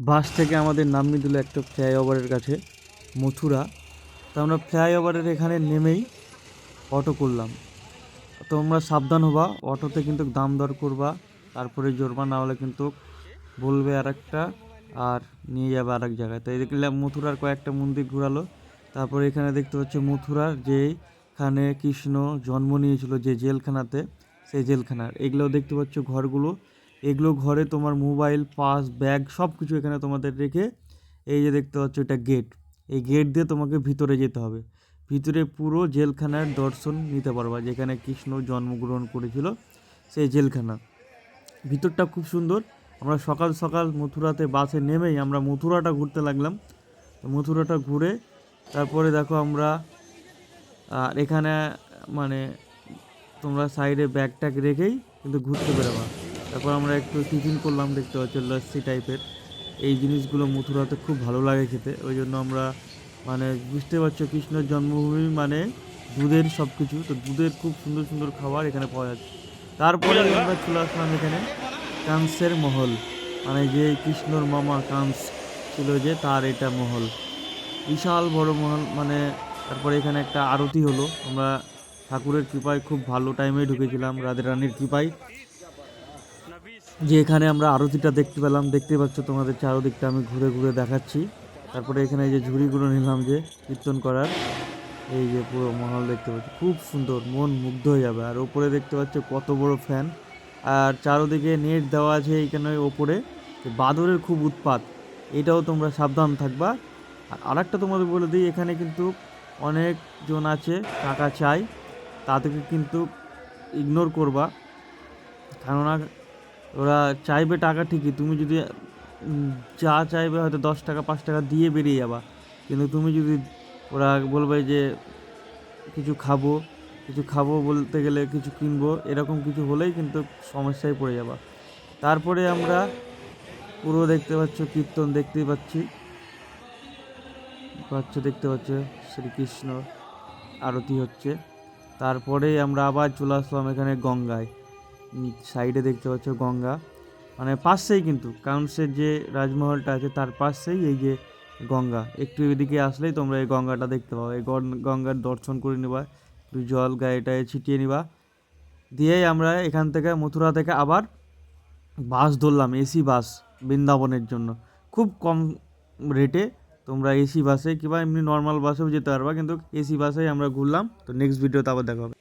বাস থেকে আমাদের নামিয়ে দিল একটা ফ্লাইওভারের কাছে, মথুরা। তো আমরা ফ্লাইওভারের এখানে নেমেই অটো করলাম। তোমরা সাবধান হবা, অটোতে কিন্তু দাম দর করবা, তারপরে জোরবা না হলে কিন্তু বলবে আর একটা আর নিয়ে যাবে আর এক জায়গায়। তো দেখলাম মথুরার কয়েকটা মন্দির ঘোরালো। তারপরে এখানে দেখতে পাচ্ছি মথুরার যেখানে কৃষ্ণ জন্ম নিয়েছিল যে জেলখানাতে, সেই জেলখানার। এগুলোও দেখতে পাচ্ছ ঘরগুলো। এগুলো ঘরে তোমার মোবাইল, পাস, ব্যাগ সব কিছু এখানে তোমাদের রেখে এই যে দেখতে পাচ্ছ এটা গেট এই গেট দিয়ে তোমাকে ভিতরে যেতে হবে। ভিতরে পুরো জেলখানার দর্শন নিতে পারবা, যেখানে কৃষ্ণ জন্মগ্রহণ করেছিল সেই জেলখানা। ভিতরটা খুব সুন্দর। আমরা সকাল সকাল মথুরাতে বাসে নেমেই আমরা মথুরাটা ঘুরতে লাগলাম। মথুরাটা ঘুরে তারপরে দেখো আমরা, আর এখানে মানে তোমরা সাইডে ব্যাগ ট্যাগ রেখেই কিন্তু ঘুরতে বেরোবা। তারপর আমরা একটু টিফিন করলাম, দেখতে পাচ্ছ লস্যি টাইপের। এই জিনিসগুলো মথুরাতে খুব ভালো লাগে খেতে। ওই জন্য আমরা মানে বুঝতে পারছ কৃষ্ণের জন্মভূমি মানে দুধের সব কিছু তো দুধের খুব সুন্দর সুন্দর খাবার এখানে পাওয়া যাচ্ছে। তারপরে আমরা চলে আসলাম এখানে কাংসের মহল। মানে যে কৃষ্ণর মামা কাংস ছিল যে, তার এটা মহল। বিশাল বড় মহল মানে তারপরে এখানে একটা আরতি হলো। আমরা ঠাকুরের কৃপায় খুব ভালো টাইমে ঢুকেছিলাম, রাধে রানীর কৃপায়। যে এখানে আমরা আরতিটা দেখতে পেলাম দেখতে পাচ্ছ তোমাদের চারোদিকটা, আমি ঘুরে ঘুরে দেখাচ্ছি। তারপরে এখানে এই যে ঝুড়িগুলো নিলাম যে কীর্তন করার, এই যে পুরো মহল দেখতে পাচ্ছ, খুব সুন্দর, মন মুগ্ধ হয়ে যাবে। আর ওপরে দেখতে পাচ্ছ কত বড় ফ্যান আর চারোদিকে নেট দেওয়া আছে এইখানে ওপরে বাদরের খুব উৎপাত, এটাও তোমরা সাবধান থাকবা। আর আরেকটা তোমাদের বলে দিই, এখানে কিন্তু অনেকজন আছে, টাকা চাই, তাদেরকে কিন্তু ইগনোর করবা। কেননা ওরা চাইবে টাকা ঠিকই, তুমি যদি যা চাইবে হয়তো দশ টাকা, পাঁচ টাকা দিয়ে বেরিয়ে যাবা। কিন্তু তুমি যদি ওরা বলবে যে কিছু খাব কিছু খাব বলতে গেলে কিছু কিনবো, এরকম কিছু হলেই কিন্তু সমস্যায় পড়ে যাবা। তারপরে আমরা পুরো দেখতে পাচ্ছ, কীর্তন দেখতেই পাচ্ছি। পাচ্ছ, দেখতে পাচ্ছ, শ্রীকৃষ্ণ আরতি হচ্ছে। তারপরে আমরা আবার চলে আসলাম এখানে গঙ্গায়। সাইডে দেখতে পাচ্ছ গঙ্গা। মানে পাশেই কিন্তু কাউন্সের যে রাজমহলটা আছে তার পাশেই এই যে গঙ্গা। একটু এদিকে আসলেই তোমরা এই গঙ্গাটা দেখতে পাবো এই গঙ্গার দর্শন করে নিবা, একটু জল গায়েটায় ছিটিয়ে নিবা। দিয়েই আমরা এখান থেকে, মথুরা থেকে আবার বাস ধরলাম এসি বাস বৃন্দাবনের জন্য। খুব কম রেটে তোমরা এসি বাসে কিংবা এমনি নর্মাল বাসেও যেতে পারবা, কিন্তু এসি বাসেই আমরা ঘুরলাম। তো নেক্সট ভিডিওতে আবার দেখা হবে।